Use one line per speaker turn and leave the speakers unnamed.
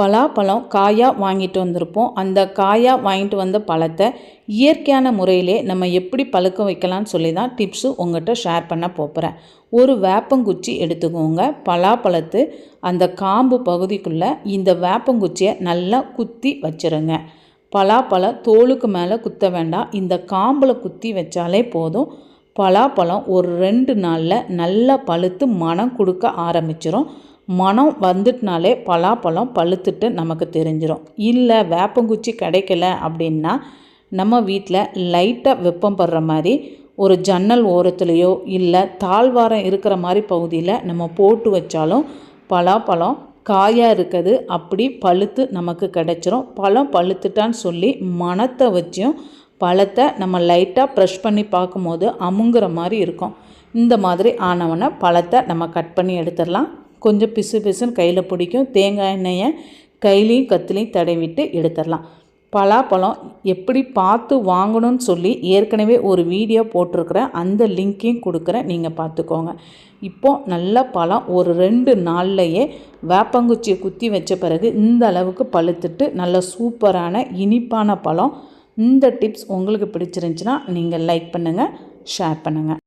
பலாப்பழம் காயாக வாங்கிட்டு வந்திருப்போம். அந்த காயாக வாங்கிட்டு வந்த பழத்தை இயற்கையான முறையிலே நம்ம எப்படி பழுக்க வைக்கலாம்னு சொல்லி தான் டிப்ஸு உங்கள்கிட்ட ஷேர் பண்ண போகிறேன் ஒரு வேப்பங்குச்சி எடுத்துக்கோங்க. பலாப்பழத்து அந்த காம்பு பகுதிக்குள்ளே இந்த வேப்பங்குச்சியை நல்லா குத்தி வச்சுருங்க. பலாப்பழம் தோலுக்கு மேலே குத்த வேண்டாம். இந்த காம்பில் குத்தி வச்சாலே போதும். பலாப்பழம் ஒரு ரெண்டு நாளில் நல்லா பழுத்து மனம் கொடுக்க ஆரம்பிச்சிரும். மனம் வந்துட்டுனாலே பலாப்பழம் பழுத்துட்டு நமக்கு தெரிஞ்சிடும் இல்லை வேப்பங்குச்சி கிடைக்கல அப்படின்னா நம்ம வீட்டில் லைட்டாக வெப்பம் படுற மாதிரி ஒரு ஜன்னல் ஓரத்துலேயோ இல்லை தாழ்வாரம் இருக்கிற மாதிரி பகுதியில் நம்ம போட்டு வச்சாலும் பலாப்பழம் காயாக இருக்குது. அப்படி பழுத்து நமக்கு கிடச்சிரும். பழம் பழுத்துட்டான்னு சொல்லி மனத்தை வச்சும் பழத்தை நம்ம லைட்டாக ப்ரெஷ் பண்ணி பார்க்கும்போது அமுங்குற மாதிரி இருக்கும். இந்த மாதிரி ஆனவனை பழத்தை நம்ம கட் பண்ணி எடுத்துடலாம். கொஞ்சம் பிசு பிசுன்னு கையில் பிடிக்கும். தேங்காய் எண்ணெயை கையிலையும் கத்துலையும் தடவிட்டு எடுத்துடலாம். பலாப்பழம் எப்படி பார்த்து வாங்கணும்னு சொல்லி ஏற்கனவே ஒரு வீடியோ போட்டிருக்கிறேன். அந்த லிங்க்கையும் கொடுக்குறேன். நீங்கள் பார்த்துக்கோங்க. இப்போது நல்ல பழம் ஒரு ரெண்டு நாள்லையே வேப்பங்குச்சியை குத்தி வச்ச பிறகு இந்த அளவுக்கு பழுத்துட்டு நல்ல சூப்பரான இனிப்பான பழம். இந்த டிப்ஸ் உங்களுக்கு பிடிச்சிருந்துச்சின்னா நீங்கள் லைக் பண்ணுங்கள் ஷேர் பண்ணுங்கள்